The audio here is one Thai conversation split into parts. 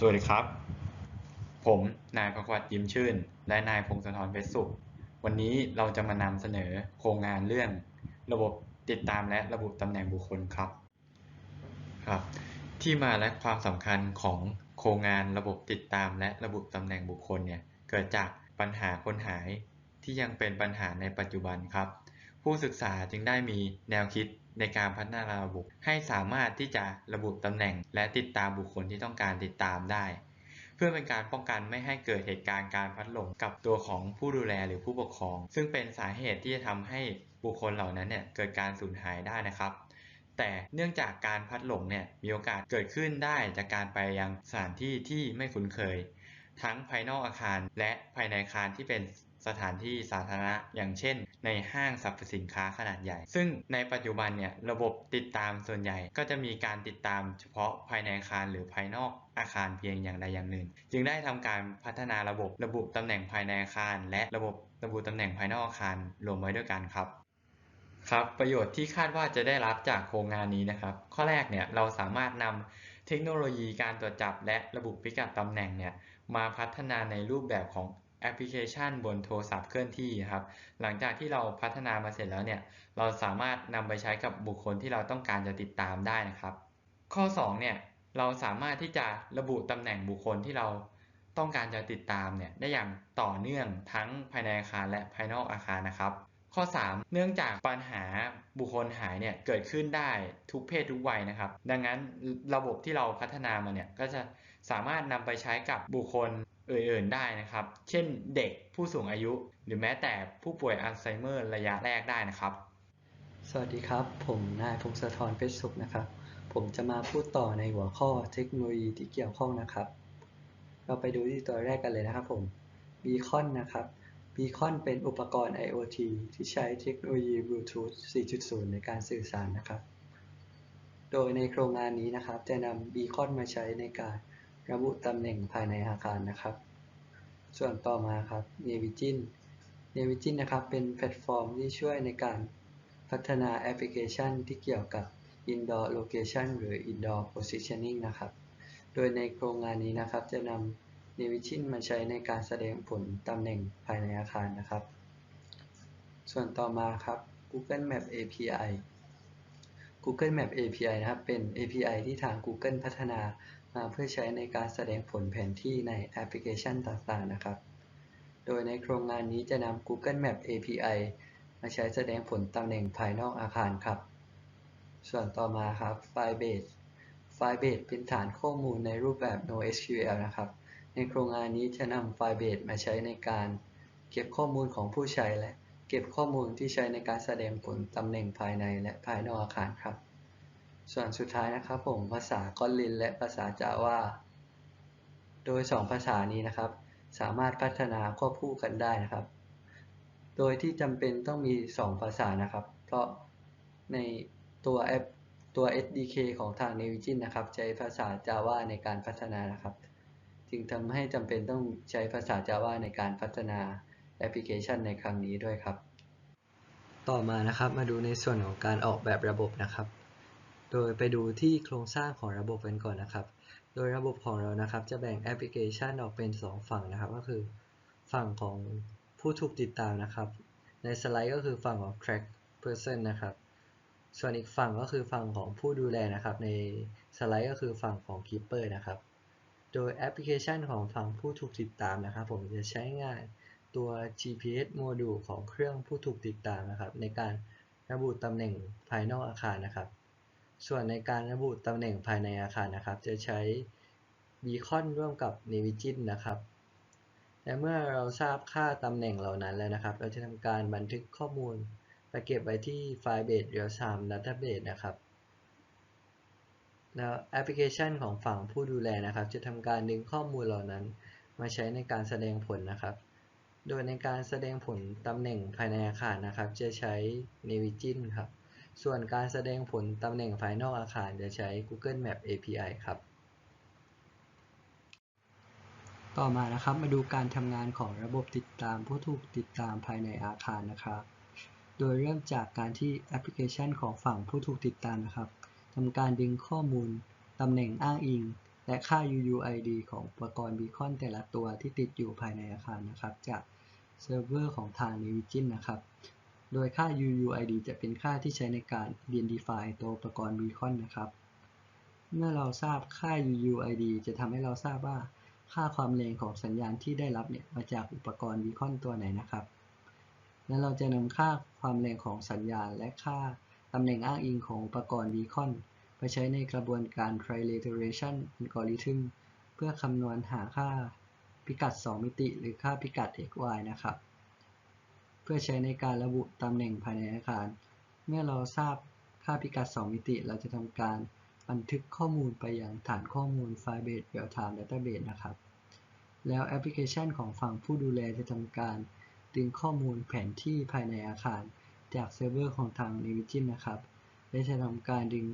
สวัสดีครับ ผมนายประวัติยิ้มชื่น และนายพงศธรเพชรสุข วันนี้เราจะมานำเสนอโครงงานเรื่อง ระบบติดตามและระบุตำแหน่งบุคคลครับ ครับ ที่มาและความสำคัญของโครงงานระบบติดตามและระบุตำแหน่งบุคคลเนี่ยเกิดจากปัญหาคนหายที่ยังเป็นปัญหาในปัจจุบันครับ ผู้ศึกษาจึงได้มีแนวคิด ในการพัฒนาระบบให้สามารถที่จะระบุตำแหน่ง และติดตามบุคคลที่ต้องการติดตามได้ เพื่อเป็นการป้องกันไม่ให้เกิดเหตุการณ์การพัดหลงกับตัวของผู้ดูแลหรือผู้ปกครอง ซึ่งเป็นสาเหตุที่จะทำให้บุคคลเหล่านั้นเนี่ยเกิดการสูญหายได้นะครับแต่เนื่องจากการพัดหลงเนี่ยมีโอกาสเกิดขึ้นได้จากการไปยังสถานที่ที่ไม่คุ้นเคย ทั้งภายนอกอาคารและภายในอาคารที่เป็นสถานที่สาธารณะ อย่างเช่น ในห้างสรรพสินค้าขนาดใหญ่ ซึ่งในปัจจุบันเนี่ยระบบติดตามส่วนใหญ่ ก็จะมีการติดตามเฉพาะภายในอาคารหรือภายนอกอาคารเพียงอย่างใดอย่างหนึ่ง จึงได้ทำการพัฒนาระบบระบุตำแหน่งภายในอาคาร และระบบระบุตำแหน่งภายนอกอาคารรวมไว้ด้วยกันครับครับ ประโยชน์ที่คาดว่าจะได้รับจากโครงงานนี้นะครับ ข้อแรกเนี่ยเราสามารถนำเทคโนโลยีการตรวจจับและระบุพิกัดตำแหน่งเนี่ยมาพัฒนาในรูปแบบของ แอปพลิเคชันบนโทรศัพท์เคลื่อนที่ครับ หลังจากที่เราพัฒนามาเสร็จแล้วเนี่ย เราสามารถนำไปใช้กับบุคคลที่เราต้องการจะติดตามได้นะครับ ข้อ2เนี่ย เราสามารถที่จะระบุตำแหน่งบุคคลที่เราต้องการจะติดตามเนี่ยได้อย่างต่อเนื่องทั้งภายในอาคารและภายนอกอาคารนะครับ ข้อ 3 เนื่องจากปัญหาบุคคลหายเนี่ยเกิดขึ้นได้ทุกเพศทุกวัยนะครับ ดังนั้นระบบที่เราพัฒนามาเนี่ยก็จะสามารถนำไปใช้กับบุคคล อื่นๆได้นะครับ เช่นเด็กผู้สูงอายุ หรือแม้แต่ผู้ป่วยอัลไซเมอร์ระยะแรกได้นะครับ สวัสดีครับ ผมนายพงศธรเพชรสุขนะครับ ผมจะมาพูดต่อในหัวข้อเทคโนโลยีที่เกี่ยวข้องนะครับ เราไปดูที่ตัวแรกกันเลยนะครับผม Beacon นะครับ Beacon เป็นอุปกรณ์ IoT ที่ใช้เทคโนโลยี Bluetooth 4.0 ในการสื่อสารนะครับ โดยในโครงงานนี้นะครับ จะนำ Beacon มาใช้ในการ ระบุตำแหน่งภายในอาคารนะครับ ส่วนต่อมาครับ Navigin Navigin นะครับ เป็นแพลตฟอร์มที่ช่วยในการพัฒนาแอปพลิเคชันที่เกี่ยวกับ Indoor Location หรือ Indoor Positioning นะครับ โดยในโครงงานนี้นะครับ จะนำ Navigin มาใช้ในการแสดงผลตำแหน่งภายในอาคารนะครับ ส่วนต่อมาครับ Google Map API Google Map API นะครับ เป็น API ที่ทาง Google พัฒนามา เพื่อใช้ในการแสดงผลแผนที่ในแอปพลิเคชันต่างๆนะครับ โดยในโครงงานนี้จะนำ Google Map API มาใช้แสดงผลตำแหน่งภายนอกอาคารครับ ส่วนต่อมาครับ Firebase Firebase เป็นฐานข้อมูลในรูปแบบ NoSQL นะครับ ในโครงงานนี้จะนำ Firebase มาใช้ในการเก็บข้อมูลของผู้ใช้และเก็บข้อมูลที่ใช้ในการแสดงผลตำแหน่งภายในและภายนอกอาคารครับ ส่วนสุดท้ายนะครับผมภาษา Kotlin และภาษา Java โดย 2 ภาษานี้นะครับ สามารถพัฒนาควบคู่กันได้นะครับ โดยที่จำเป็นต้องมี 2 ภาษานะครับ เพราะในตัวแอปตัว SDK ของทาง Navigin นะครับ ใช้ภาษา Java ในการพัฒนานะครับ จึงทำให้จำเป็นต้องใช้ภาษา Java ในการพัฒนาแอปพลิเคชันในครั้งนี้ด้วยครับ ต่อมานะครับมาดูในส่วนของการออกแบบระบบนะครับ โดยไปดูที่โครงสร้างของระบบกันก่อนนะครับ โดยระบบของเรานะครับ จะแบ่งแอปพลิเคชันออกเป็น 2 ฝั่งนะครับ ก็คือฝั่งของผู้ถูกติดตามนะครับ ในสไลด์ก็คือฝั่งของ track person นะครับ ส่วนอีกฝั่งก็คือฝั่งของผู้ดูแลนะครับ ในสไลด์ก็คือฝั่งของ keeper นะครับ โดยแอปพลิเคชันของฝั่งผู้ถูกติดตามนะครับ ผมจะใช้งานตัว GPS โมดูลของเครื่องผู้ถูกติดตามนะครับ ในการระบุตำแหน่งภายนอกอาคารนะครับ ส่วนในการระบุตำแหน่งภายในอาคารนะครับ จะใช้ Beacon ร่วมกับ Navigin นะครับและเมื่อเราทราบค่าตำแหน่งเหล่านั้นแล้วนะครับ เราจะทำการบันทึกข้อมูลไปเก็บไว้ที่ Firebase Real Time Database นะครับ แล้วแอปพลิเคชันของฝั่งผู้ดูแลนะครับ จะทำการดึงข้อมูลเหล่านั้น มาใช้ในการแสดงผลนะครับ โดยในการแสดงผลตำแหน่งภายในอาคารนะครับ จะใช้ Navigin ครับ ส่วนการแสดงผลตำแหน่งภายนอกอาคารจะใช้ Google Map API ครับ ต่อมานะครับมาดูการทำงานของระบบติดตามผู้ถูกติดตามภายในอาคารนะครับ โดยเริ่มจากการที่แอปพลิเคชันของฝั่งผู้ถูกติดตามนะครับทำการดึงข้อมูลตำแหน่งอ้างอิง และค่า UUID ของอุปกรณ์บีคอนแต่ละตัวที่ติดอยู่ภายในอาคารนะครับ จากเซิร์ฟเวอร์ของทาง Navigin นะครับ โดยค่า UUID จะเป็นค่าที่ใช้ในการ identify ตัวอุปกรณ์บีคอนนะครับ เมื่อเราทราบค่า UUID จะทำให้เราทราบว่าค่าความแรงของสัญญาณที่ได้รับเนี่ยมาจากอุปกรณ์บีคอนตัวไหนนะครับ และเราจะนำค่าความแรงของสัญญาณ และค่าตำแหน่งอ้างอิงของอุปกรณ์บีคอนไปใช้ในกระบวนการ trilateration algorithm เพื่อคำนวณหาค่าพิกัด 2 มิติ หรือค่าพิกัด x y นะครับ เพื่อใช้ในการระบุตำแหน่งภายในอาคาร เมื่อเราทราบค่าพิกัด 2 มิติ เราจะทำการบันทึกข้อมูลไปยังฐานข้อมูล Firebase Real-Time Database นะครับ แล้วแอปพลิเคชันของฝั่งผู้ดูแลจะทำการดึงข้อมูลแผนที่ภายในอาคาร จากเซิร์ฟเวอร์ของทาง Navigin นะครับ และจะทำการดึง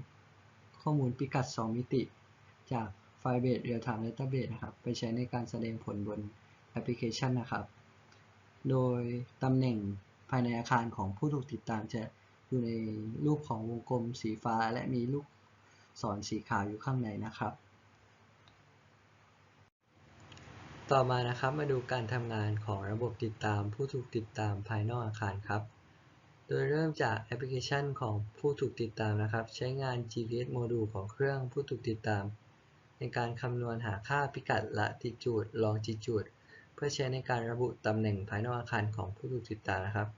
ข้อมูลพิกัด 2 มิติ จาก Firebase Real-Time Database นะครับ ไปใช้ในการแสดงผลบนแอปพลิเคชันนะครับ โดยตำแหน่งภายในอาคารของผู้ถูกติดตามจะอยู่ในรูปของวงกลมสีฟ้า และมีลูกศรสีขาวอยู่ข้างในนะครับ ต่อมานะครับมาดูการทำงานของระบบติดตามผู้ถูกติดตามภายนอกอาคารครับ โดยเริ่มจากแอปพลิเคชันของผู้ถูกติดตามนะครับ ใช้งาน GPS โมดูลของเครื่องผู้ถูกติดตาม ในการคำนวณหาค่าพิกัด latitude longitude พื่อใช้ในการระบุตำแหน่งภายนอกอาคารของผู้ถูกติดตามนะครับ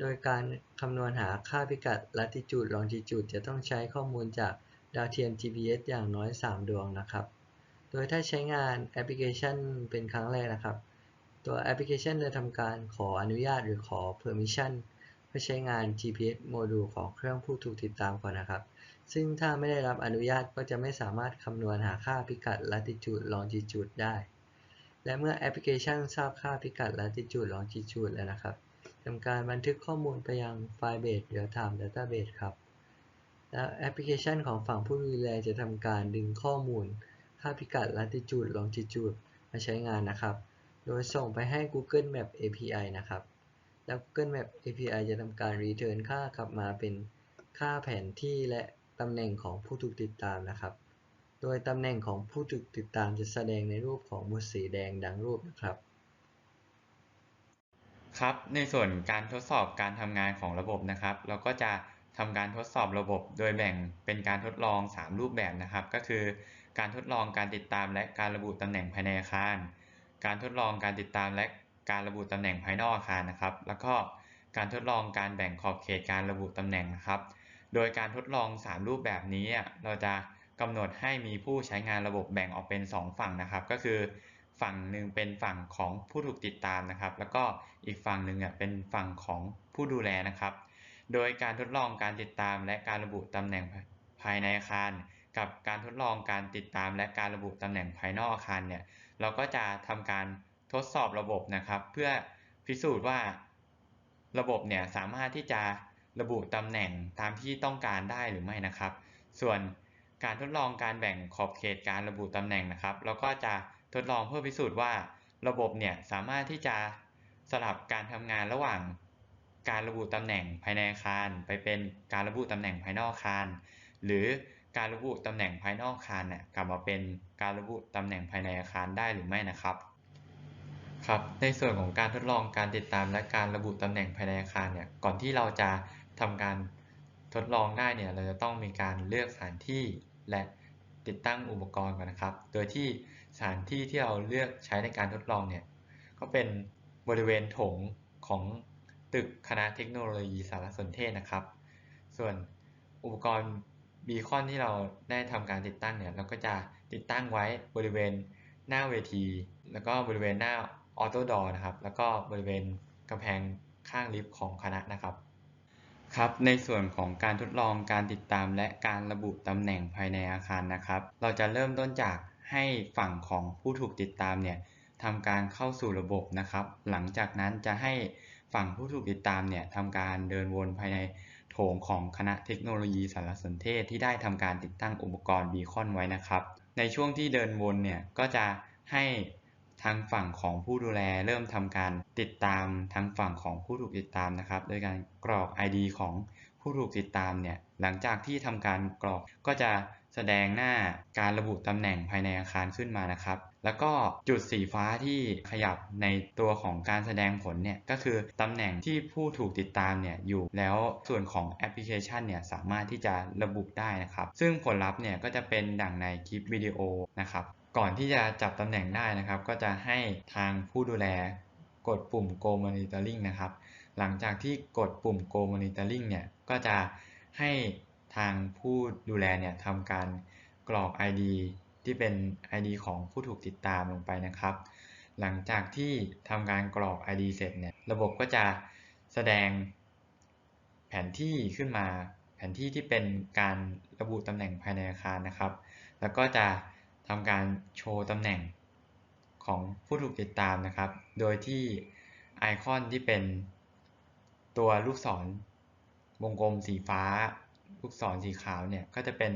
โดยการคำนวณหาค่าพิกัด latitude longitude จะต้องใช้ข้อมูลจากดาวเทียม GPS อย่างน้อย 3 ดวงนะครับ โดยถ้าใช้งานแอปพลิเคชันเป็นครั้งแรกนะครับ ตัวแอปพลิเคชันจะทำการขออนุญาตหรือขอ permission เพื่อใช้งาน GPS โมดูลของเครื่องผู้ถูกติดตามก่อนนะครับ ซึ่งถ้าไม่ได้รับอนุญาตก็จะไม่สามารถคำนวณหาค่าพิกัด latitude longitude ได้ และเมื่อแอปพลิเคชันทราบค่าพิกัด latitude longitude แล้วนะครับทำการบันทึกข้อมูลไปยัง Firebase Real-Time Database ครับ แล้วแอปพลิเคชันของฝั่งผู้ดูแลจะทำการดึงข้อมูล ค่าพิกัด latitude longitude มาใช้งานนะครับ โดยส่งไปให้ Google Map API นะครับ แล้ว Google Map API จะทำการ return ค่ากลับมาเป็นค่าแผนที่และตำแหน่งของผู้ถูกติดตามนะครับ โดยตำแหน่งของผู้ถูกติดตามจะแสดงในรูปของหมุดสีแดงดังรูปนะครับ ครับ ในส่วนการทดสอบการทำงานของระบบนะครับ เราก็จะทำการทดสอบระบบ โดยแบ่งเป็นการทดลอง 3 รูปแบบนะครับ ก็คือ การทดลองการติดตามและการระบุตำแหน่งภายในอาคาร การทดลองการติดตามและการระบุตำแหน่งภายนอกอาคารนะครับ แล้วก็การทดลองการแบ่งขอบเขตการระบุตำแหน่งนะครับ โดยการทดลอง 3 รูปแบบนี้เราจะ กำหนดให้มีผู้ใช้งานระบบแบ่งออกเป็น 2 ฝั่งนะครับ ก็คือฝั่งหนึ่งเป็นฝั่งของผู้ถูกติดตามนะครับ แล้วก็อีกฝั่งหนึ่งเป็นฝั่งของผู้ดูแลนะครับ โดยการทดลองการติดตามและการระบุตำแหน่งภายในอาคาร กับการทดลองการติดตามและการระบุตำแหน่งภายนอกอาคารเนี่ยเราก็จะทำการทดสอบระบบนะครับ เพื่อพิสูจน์ว่าระบบเนี่ยสามารถที่จะระบุตำแหน่งตามที่ต้องการได้หรือไม่นะครับ ส่วน การทดลองการแบ่งขอบเขตการระบุตำแหน่งนะครับเราก็จะทดลองเพื่อพิสูจน์ว่า ระบบเนี่ยสามารถที่จะสลับการทำงานระหว่าง การระบุตำแหน่งภายในอาคาร ไปเป็นการระบุตำแหน่งภายนอกอาคาร หรือการระบุตำแหน่งภายนอกอาคารเนี่ยกลับมาเป็นการระบุตำแหน่งภายในอาคารได้หรือไม่นะครับครับในส่วนของการทดลองการติดตามและการระบุตำแหน่งภายในอาคารเนี่ยก่อนที่เราจะทำการทดลองได้เนี่ยเราจะต้องมีการเลือกสถานที่ และติดตั้งอุปกรณ์ก่อนนะครับ โดยที่สถานที่ที่เราเลือกใช้ในการทดลองเนี่ยก็เป็นบริเวณโถงของตึกคณะเทคโนโลยีสารสนเทศนะครับ ส่วนอุปกรณ์บีคอนที่เราได้ทำการติดตั้งเนี่ยเราก็จะติดตั้งไว้บริเวณหน้าเวที แล้วก็บริเวณหน้าออโต้ดอร์นะครับ แล้วก็บริเวณกำแพงข้างลิฟต์ของคณะนะครับ ครับในส่วนของการทดลองการติดตามและการระบุตำแหน่งภายในอาคารนะครับ เราจะเริ่มต้นจากให้ฝั่งของผู้ถูกติดตามเนี่ยทำการเข้าสู่ระบบนะครับ หลังจากนั้นจะให้ฝั่งผู้ถูกติดตามเนี่ยทำการเดินวนภายในโถงของคณะเทคโนโลยีสารสนเทศที่ได้ทำการติดตั้งอุปกรณ์บีคอนไว้นะครับ ในช่วงที่เดินวนเนี่ยก็จะให้ ทางฝั่งของผู้ดูแลเริ่มทำการติดตามทางฝั่งของผู้ถูกติดตามนะครับ โดยการกรอก ID ของผู้ถูกติดตามเนี่ยหลังจากที่ทำการกรอกก็จะแสดงหน้าการระบุตำแหน่งภายในอาคารขึ้นมานะครับ แล้วก็จุดสีฟ้าที่ขยับในตัวของการแสดงผลเนี่ยก็คือตำแหน่งที่ผู้ถูกติดตามเนี่ยอยู่แล้วส่วนของแอปพลิเคชันเนี่ยสามารถที่จะระบุได้นะครับ ซึ่งผลลัพธ์เนี่ยก็จะเป็นดังในคลิปวิดีโอนะครับ ก่อนที่จะจับตำแหน่งได้นะครับ ก็จะให้ทางผู้ดูแลกดปุ่ม Go Monitoring นะครับ หลังจากที่กดปุ่ม Go Monitoring เนี่ย ก็จะให้ทางผู้ดูแลเนี่ยทำการกรอก ID ที่เป็น ID ของผู้ถูกติดตามลงไปนะครับ หลังจากที่ทำการกรอก ID เสร็จเนี่ย ระบบก็จะแสดงแผนที่ขึ้นมา แผนที่ที่เป็นการระบุตำแหน่งภายในอาคารนะครับ แล้วก็จะ ทำการโชว์ตำแหน่งของผู้ถูกติดตามนะครับ โดยที่ไอคอนที่เป็นตัวลูกศรวงกลมสีฟ้า ลูกศรสีขาวเนี่ยก็จะเป็น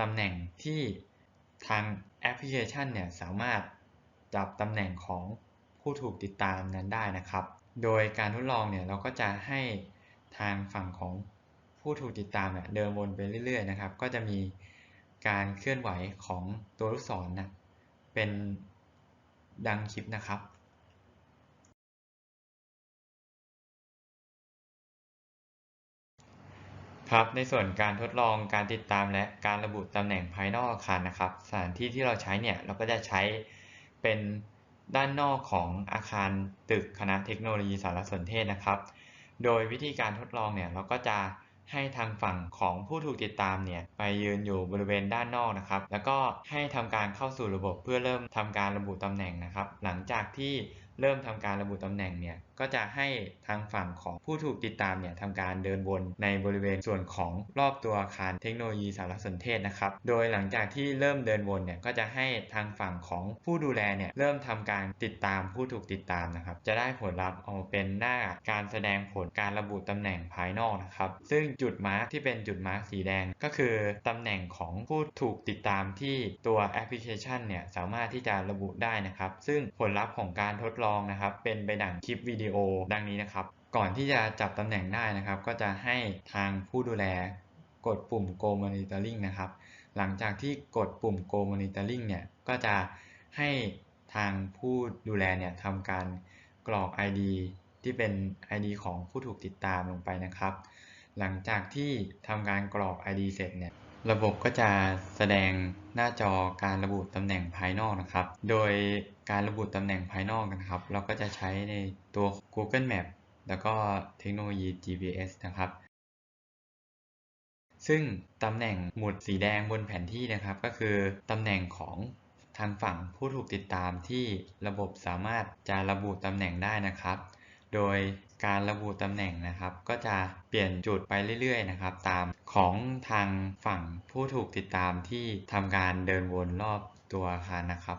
ตำแหน่งที่ทางแอปพลิเคชันเนี่ยสามารถจับตำแหน่งของผู้ถูกติดตามนั้นได้นะครับ โดยการทดลองเนี่ยเราก็จะให้ทางฝั่งของผู้ถูกติดตามเนี่ยเดินวนไปเรื่อยๆนะครับ ก็จะมี การเคลื่อนไหวของตัวลูกศรนะเป็นดังคลิปนะครับครับในส่วนการทดลองการติดตามและการระบุตำแหน่งภายนอกอาคารนะครับ สถานที่ที่เราใช้เนี่ยเราก็จะใช้เป็นด้านนอกของอาคารตึกคณะเทคโนโลยีสารสนเทศนะครับ โดยวิธีการทดลองเนี่ยเราก็จะ ให้ทางฝั่งของผู้ถูกติดตามเนี่ยไปยืนอยู่บริเวณด้านนอกนะครับ แล้วก็ให้ทำการเข้าสู่ระบบเพื่อเริ่มทำการระบุตำแหน่งนะครับ หลังจากที่ เริ่มทำการระบุตำแหน่งเนี่ยก็จะให้ทางฝั่งของผู้ถูกติดตามเนี่ยทำการเดินวนในบริเวณส่วนของรอบตัวอาคารเทคโนโลยีสารสนเทศนะครับ โดยหลังจากที่เริ่มเดินวนเนี่ยก็จะให้ทางฝั่งของผู้ดูแลเนี่ยเริ่มทำการติดตามผู้ถูกติดตามนะครับ จะได้ผลลัพธ์ออกมาเป็นหน้าการแสดงผลการระบุตำแหน่งภายนอกนะครับ ซึ่งจุดมาร์กที่เป็นจุดมาร์กสีแดงก็คือตำแหน่งของผู้ถูกติดตามที่ตัวแอปพลิเคชันเนี่ยสามารถที่จะระบุได้นะครับ ซึ่งผลลัพธ์ของการทดลองนะครับ เป็นไปดังคลิปวิดีโอดังนี้นะครับ ก่อนที่จะจับตำแหน่งได้นะครับ ก็จะให้ทางผู้ดูแลกดปุ่ม Go Monitoring นะครับ หลังจากที่กดปุ่ม Go Monitoring เนี่ย ก็จะให้ทางผู้ดูแลเนี่ยทำการกรอก ID ที่เป็น ID ของผู้ถูกติดตามลงไปนะครับ หลังจากที่ทำการกรอก ID เสร็จเนี่ย ระบบก็จะแสดงหน้าจอการระบุตำแหน่งภายนอกนะครับ โดย การระบุตำแหน่งภายนอกนะครับ เราก็จะใช้ในตัว Google Map แล้วก็เทคโนโลยี GPS นะครับ ซึ่งตำแหน่งหมุดสีแดงบนแผนที่นะครับ ก็คือตำแหน่งของทางฝั่งผู้ถูกติดตามที่ระบบสามารถจะระบุตำแหน่งได้นะครับ โดยการระบุตำแหน่งนะครับ ก็จะเปลี่ยนจุดไปเรื่อยๆ นะครับ ตามของทางฝั่งผู้ถูกติดตามที่ทำการเดินวนรอบตัวอาคารนะครับ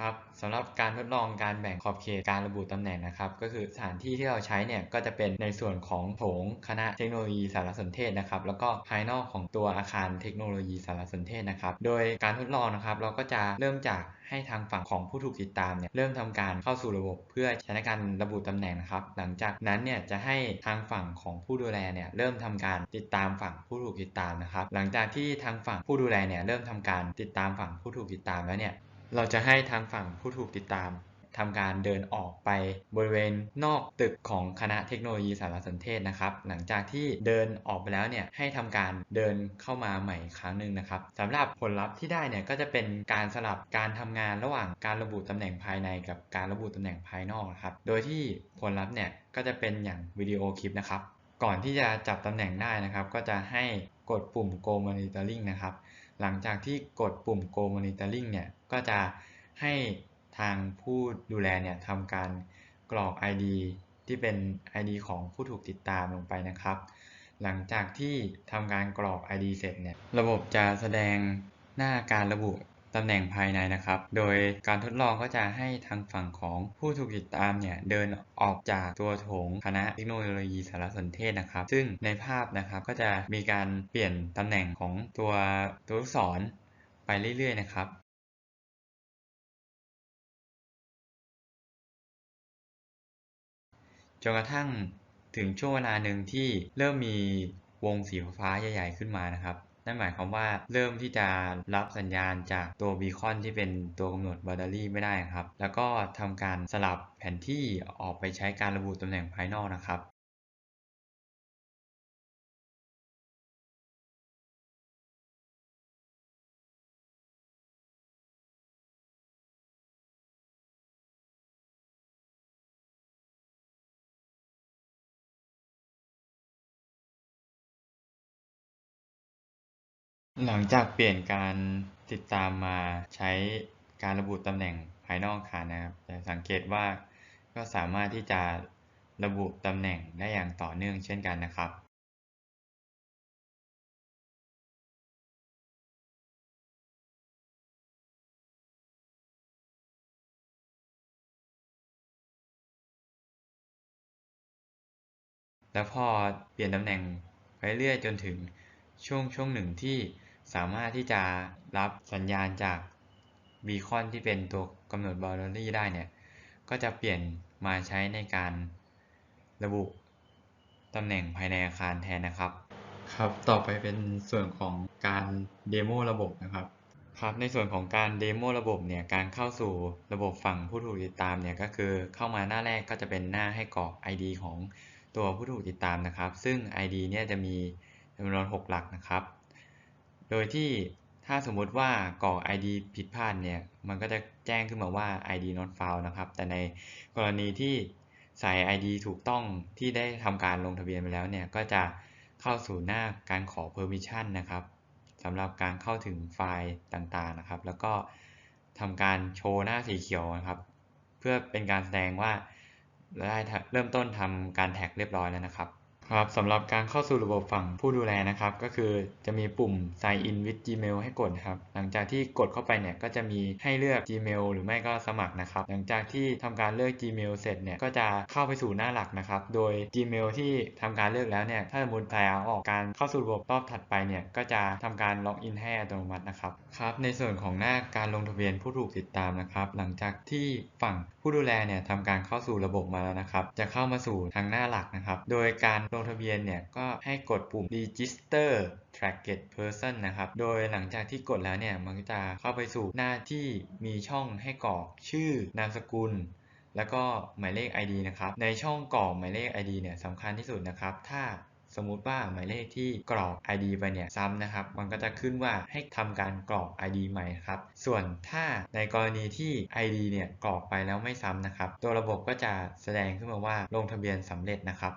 ครับสำหรับการทดลองการแบ่งขอบเขตการระบุตำแหน่งนะครับ ก็คือสถานที่ที่เราใช้เนี่ยก็จะเป็นในส่วนของโถงคณะเทคโนโลยีสารสนเทศนะครับ แล้วก็ภายนอกของตัวอาคารเทคโนโลยีสารสนเทศนะครับ โดยการทดลองนะครับ เราก็จะเริ่มจากให้ทางฝั่งของผู้ถูกติดตามเนี่ยเริ่มทำการเข้าสู่ระบบเพื่อใช้ในการระบุตำแหน่งนะครับ หลังจากนั้นเนี่ยจะให้ทางฝั่งของผู้ดูแลเนี่ยเริ่มทำการติดตามฝั่งผู้ถูกติดตามนะครับ หลังจากที่ทางฝั่งผู้ดูแลเนี่ยเริ่มทำการติดตามฝั่งผู้ถูกติดตามแล้วเนี่ย เราจะให้ทางฝั่งผู้ถูกติดตามทำการเดินออกไปบริเวณนอกตึกของคณะเทคโนโลยีสารสนเทศนะครับ หลังจากที่เดินออกไปแล้วเนี่ยให้ทำการเดินเข้ามาใหม่อีกครั้งหนึ่งนะครับสำหรับผลลัพธ์ที่ได้เนี่ยก็จะเป็นการสลับการทำงานระหว่างการระบุตำแหน่งภายในกับการระบุตำแหน่งภายนอกนะครับ โดยที่ผลลัพธ์เนี่ยก็จะเป็นอย่างวิดีโอคลิปนะครับ ก่อนที่จะจับตำแหน่งได้นะครับ ก็จะให้กดปุ่ม Go Monitoring นะครับ หลังจากที่กดปุ่ม Go Monitoring เนี่ยก็จะให้ทางผู้ดูแลเนี่ยทำการกรอก ID ที่เป็น ID ของผู้ถูกติดตามลงไปนะครับ หลังจากที่ทำการกรอก ID เสร็จเนี่ยระบบจะแสดงหน้าการระบุ ตำแหน่งภายในนะครับ โดยการทดลองก็จะให้ทางฝั่งของผู้ถูกติดตามเนี่ยเดินออกจากตัวโถงคณะเทคโนโลยีสารสนเทศนะครับ ซึ่งในภาพนะครับก็จะมีการเปลี่ยนตำแหน่งของตัวตัวลูกศรไปเรื่อยๆนะครับจนกระทั่งถึงช่วงเวลาหนึ่งที่เริ่มมีวงสีฟ้าใหญ่ ๆ ขึ้นมานะครับ นั่นหมายความว่าเริ่มที่จะรับสัญญาณจากตัวบีคอนที่เป็นตัวกำหนดแบตเตอรี่ไม่ได้ครับ แล้วก็ทำการสลับแผนที่ออกไปใช้การระบุตำแหน่งภายนอกนะครับ หลังจากเปลี่ยนการติดตามมาใช้การระบุตำแหน่งภายนอกอาคารนะครับจะสังเกตว่าก็สามารถที่จะระบุตำแหน่งได้อย่างต่อเนื่องเช่นกันนะครับแล้วพอเปลี่ยนตำแหน่งไปเรื่อยจนถึงช่วงช่วงหนึ่งที่ สามารถที่จะรับสัญญาณจากบีคอนที่เป็นตัวกำหนดบอร์ดรี่ได้เนี่ย ก็จะเปลี่ยนมาใช้ในการระบุตำแหน่งภายในอาคารแทนนะครับ ครับ ต่อไปเป็นส่วนของการเดโมระบบนะครับ ครับ ในส่วนของการเดโมระบบเนี่ย การเข้าสู่ระบบฝั่งผู้ถูกติดตามเนี่ย ก็คือเข้ามาหน้าแรกก็จะเป็นหน้าให้กรอก ID ของตัวผู้ถูกติดตามนะครับ ซึ่ง ID เนี่ยจะมีจำนวน 6 หลักนะครับ โดยที่ถ้าสมมุติว่ากรอก ID ผิดพลาดเนี่ย มันก็จะแจ้งขึ้นมาว่า ID not found นะครับ แต่ในกรณีที่ใส่ ID ถูกต้องที่ได้ทำการลงทะเบียนไปแล้วเนี่ย ก็จะเข้าสู่หน้าการขอ permission นะครับสำหรับการเข้าถึงไฟล์ต่างๆนะครับ แล้วก็ทำการโชว์หน้าสีเขียวนะครับ เพื่อเป็นการแสดงว่าได้เริ่มต้นทำการแท็กเรียบร้อยแล้วนะครับ ครับสำหรับการเข้าสู่ระบบฝั่งผู้ดูแลนะครับ ก็คือจะมีปุ่ม sign in with gmail ให้กดครับ หลังจากที่กดเข้าไปเนี่ยก็จะมีให้เลือก gmail หรือไม่ก็สมัครนะครับ หลังจากที่ทำการเลือก gmail เสร็จเนี่ยก็จะเข้าไปสู่หน้าหลักนะครับ โดย gmail ที่ทำการเลือกแล้วเนี่ยถ้าสมมติใครเอออกการเข้าสู่ระบบรอบถัดไปเนี่ยก็จะทำการล็อกอินให้อัตโนมัตินะครับครับในส่วนของหน้าการลงทะเบียนผู้ถูกติดตามนะครับ หลังจากที่ฝั่งผู้ดูแลเนี่ยทำการเข้าสู่ระบบมาแล้วนะครับ จะเข้ามาสู่ทางหน้าหลักนะครับ โดยการลงงทะเบียนเนี่ยก็ให้กดปุ่ม register tracked person นะครับ โดยหลังจากที่กดแล้วเนี่ยมันก็จะเข้าไปสู่หน้าที่มีช่องให้กรอกชื่อนามสกุลแล้วก็หมายเลข ID นะครับ ในช่องกรอกหมายเลข ID เนี่ยสำคัญที่สุดนะครับ ถ้าสมมุติว่าหมายเลขที่กรอก ID ไปเนี่ยซ้ำนะครับ มันก็จะขึ้นว่าให้ทำการกรอก ID ใหม่ครับ ส่วนถ้าในกรณีที่ ID เนี่ยกรอกไปแล้วไม่ซ้ำนะครับ ตัวระบบก็จะแสดงขึ้นมาว่าลงทะเบียนสำเร็จนะครับ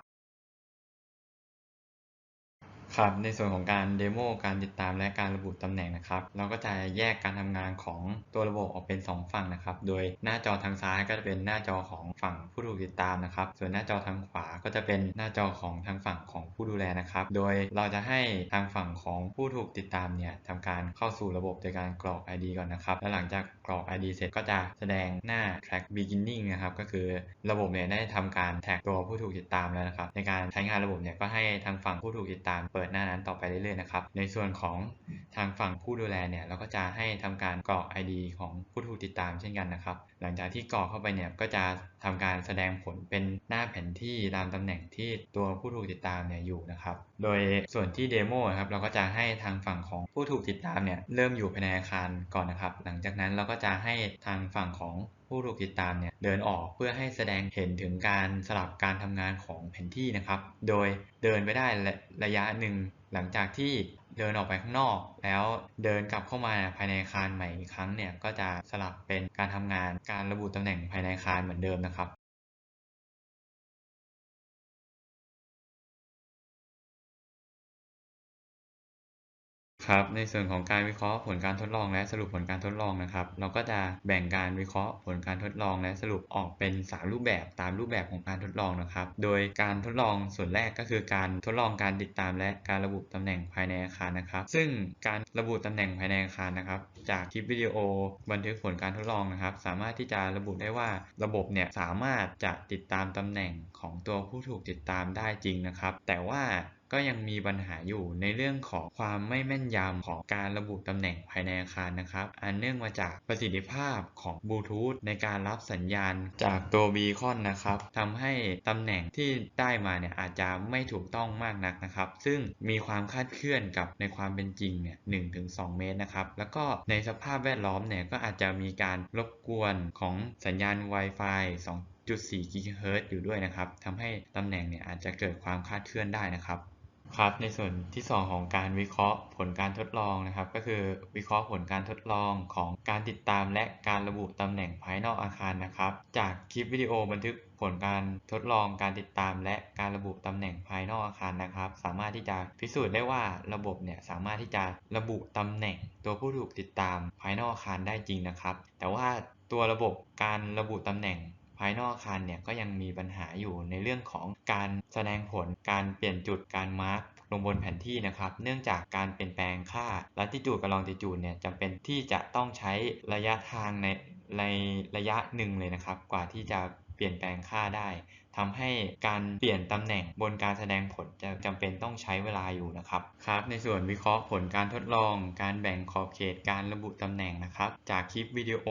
ครับในส่วนของการเดโมการติดตามและการระบุตำแหน่งนะครับ เราก็จะแยกการทำงานของตัวระบบออกเป็น 2 ฝั่งนะครับ โดยหน้าจอทางซ้ายก็จะเป็นหน้าจอของฝั่งผู้ถูกติดตามนะครับ ส่วนหน้าจอทางขวาก็จะเป็นหน้าจอของทางฝั่งของผู้ดูแลนะครับ โดยเราจะให้ทางฝั่งของผู้ถูกติดตามเนี่ยทำการเข้าสู่ระบบโดยการกรอก ID ก่อนนะครับและหลังจากกรอก ID เสร็จก็จะแสดงหน้า track beginning นะครับก็คือระบบเนี่ยได้ทำการแท็กตัวผู้ถูกติดตามแล้วนะครับในการใช้งานระบบเนี่ยก็ให้ทางฝั่งผู้ถูกติดตามเปิดหน้านั้นต่อไปเรื่อยๆนะครับ ในส่วนของทางฝั่งผู้ดูแลเนี่ยเราก็จะให้ทำการกรอก ID ของผู้ถูกติดตามเช่นกันนะครับ หลังจากที่กรอกเข้าไปเนี่ยก็จะทำการแสดงผลเป็นหน้าแผนที่ตามตำแหน่งที่ตัวผู้ถูกติดตามเนี่ยอยู่นะครับ โดยส่วนที่เดโมครับเราก็จะให้ทางฝั่งของผู้ถูกติดตามเนี่ยเริ่มอยู่ภายในอาคารก่อนนะครับ หลังจากนั้นเราก็จะให้ทางฝั่งของผู้ถูกติดตามเนี่ยเดินออกเพื่อให้แสดงเห็นถึงการสลับการทำงานของแผนที่นะครับ โดยเดินไปได้ระยะหนึ่ง หลังจากที่เดินออกไปข้างนอก แล้วเดินกลับเข้ามาภายในอาคารใหม่อีกครั้งเนี่ยก็จะสลับเป็นการทำงานการระบุตำแหน่งภายในอาคารเหมือนเดิมนะครับ ครับในส่วนของการวิเคราะห์ผลการทดลองและสรุปผลการทดลองนะครับ เราก็จะแบ่งการวิเคราะห์ผลการทดลองและสรุปออกเป็น 3 รูปแบบตามรูปแบบของการทดลองนะครับ โดยการทดลองส่วนแรกก็คือการทดลองการติดตามและการระบุตำแหน่งภายในอาคารนะครับ ซึ่งการระบุตำแหน่งภายในอาคารนะครับ จากคลิปวิดีโอบันทึกผลการทดลองนะครับ สามารถที่จะระบุได้ว่าระบบเนี่ยสามารถจะติดตามตำแหน่งของตัวผู้ถูกติดตามได้จริงนะครับ แต่ว่าก็ยังมีปัญหาอยู่ในเรื่องของความไม่แม่นยำของการระบุตำแหน่งภายในอาคารนะครับ อันเนื่องมาจากประสิทธิภาพของบลูทูธในการรับสัญญาณจากตัวบีคอนนะครับทำให้ตำแหน่งที่ได้มาเนี่ยอาจจะไม่ถูกต้องมากนักนะครับ ซึ่งมีความคลาดเคลื่อนกับในความเป็นจริงเนี่ย1-2เมตรนะครับแล้วก็ในสภาพแวดล้อมเนี่ยก็อาจจะมีการรบกวนของสัญญาณ Wi-Fi 2.4 GHz อยู่ด้วยนะครับทำให้ตำแหน่งเนี่ยอาจจะเกิดความคลาดเคลื่อนได้นะครับ ครับในส่วนที่ 2 ของการวิเคราะห์ผลการทดลองนะครับ ก็คือวิเคราะห์ผลการทดลองของการติดตามและการระบุตำแหน่งภายนอกอาคารนะครับ จากคลิปวิดีโอบันทึกผลการทดลองการติดตามและการระบุตำแหน่งภายนอกอาคารนะครับ สามารถที่จะพิสูจน์ได้ว่าระบบเนี่ยสามารถที่จะระบุตำแหน่งตัวผู้ถูกติดตามภายนอกอาคารได้จริงนะครับ แต่ว่าตัวระบบการระบุตำแหน่ง ภายนอกอาคารเนี่ยก็ยังมีปัญหาอยู่ในเรื่องของการแสดงผลการเปลี่ยนจุดการมาร์กลงบนแผนที่นะครับ เนื่องจากการเปลี่ยนแปลงค่าลัติจูดกับลองติจูดเนี่ยจำเป็นที่จะต้องใช้ระยะทางในในระยะหนึ่งเลยนะครับ กว่าที่จะเปลี่ยนแปลงค่าได้ ทำให้การเปลี่ยนตำแหน่งบนการแสดงผลจะจำเป็นต้องใช้เวลาอยู่นะครับครับ ในส่วนวิเคราะห์ผลการทดลอง การแบ่งขอบเขตการระบุตำแหน่งนะครับ จากคลิปวิดีโอ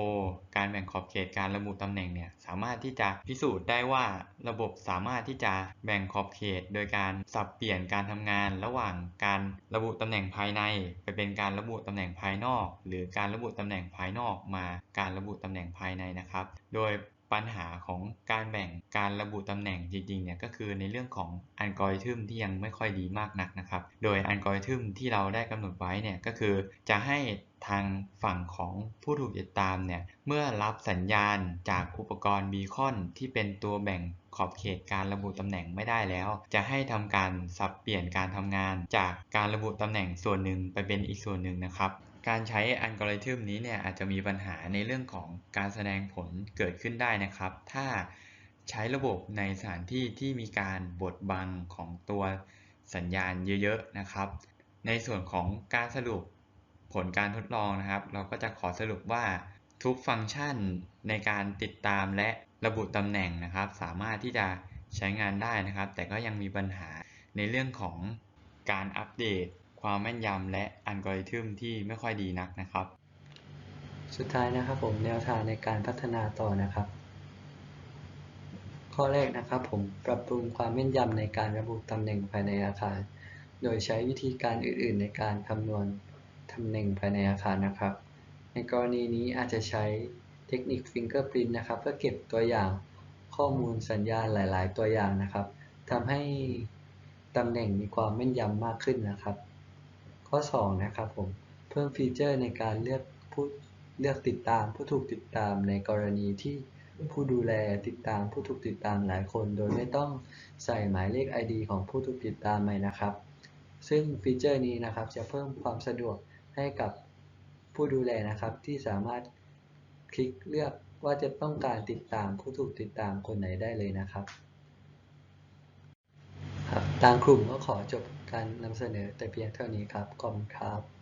การแบ่งขอบเขตการระบุตำแหน่งเนี่ยสามารถที่จะพิสูจน์ได้ว่าระบบสามารถที่จะแบ่งขอบเขต โดยการสับเปลี่ยนการทำงานระหว่างการระบุตำแหน่งภายใน ไปเป็นการระบุตำแหน่งภายนอก หรือการระบุตำแหน่งภายนอกมาการระบุตำแหน่งภายในนะครับ โดย ปัญหาของการแบ่งการระบุตำแหน่งจริงๆเนี่ยก็คือในเรื่องของอัลกอริทึมที่ยังไม่ค่อยดีมากนักนะครับ โดยอัลกอริทึมที่เราได้กำหนดไว้เนี่ยก็คือจะให้ทางฝั่งของผู้ถูกติดตามเนี่ยเมื่อรับสัญญาณจากอุปกรณ์บีคอนที่เป็นตัวแบ่งขอบเขตการระบุตำแหน่งไม่ได้แล้ว จะให้ทำการสับเปลี่ยนการทำงานจากการระบุตำแหน่งส่วนหนึ่งไปเป็นอีกส่วนหนึ่งนะครับ การใช้อัลกอริทึมนี้เนี่ยอาจจะมีปัญหาในเรื่องของการแสดงผลเกิดขึ้นได้นะครับ ถ้าใช้ระบบในสถานที่ที่มีการบดบังของตัวสัญญาณเยอะๆนะครับ ในส่วนของการสรุปผลการทดลองนะครับ เราก็จะขอสรุปว่าทุกฟังก์ชันในการติดตามและระบุตำแหน่งนะครับ สามารถที่จะใช้งานได้นะครับ แต่ก็ยังมีปัญหาในเรื่องของการอัปเดต ความแม่นยำและอัลกอริทึมที่ไม่ค่อยดีนักนะครับ สุดท้ายนะครับผมแนวทางในการพัฒนาต่อนะครับ ข้อแรกนะครับผมปรับปรุงความแม่นยำในการระบุตำแหน่งภายในอาคาร โดยใช้วิธีการอื่น ๆ ในการคำนวณตำแหน่งภายในอาคารนะครับ ในกรณีนี้อาจจะใช้เทคนิค Fingerprint นะครับ เพื่อเก็บตัวอย่างข้อมูลสัญญาณหลาย ๆ ตัวอย่างนะครับทำให้ตำแหน่งมีความแม่นยำมากขึ้นนะครับ ข้อ 2 นะครับผม เพิ่มฟีเจอร์ในการเลือกผู้เลือกติดตามผู้ถูกติดตามในกรณีที่ผู้ดูแลติดตามผู้ถูกติดตามหลายคน โดยไม่ต้องใส่หมายเลข ID ของผู้ถูกติดตามไปนะครับ ซึ่งฟีเจอร์นี้นะครับจะเพิ่มความสะดวกให้กับผู้ดูแลนะครับที่สามารถคลิกเลือกว่าจะต้องการติดตามผู้ถูกติดตามคนไหนได้เลยนะครับ ครับทางกลุ่มก็ขอจบการนำเสนอแต่เพียงเท่านี้ครับ ขอบคุณครับ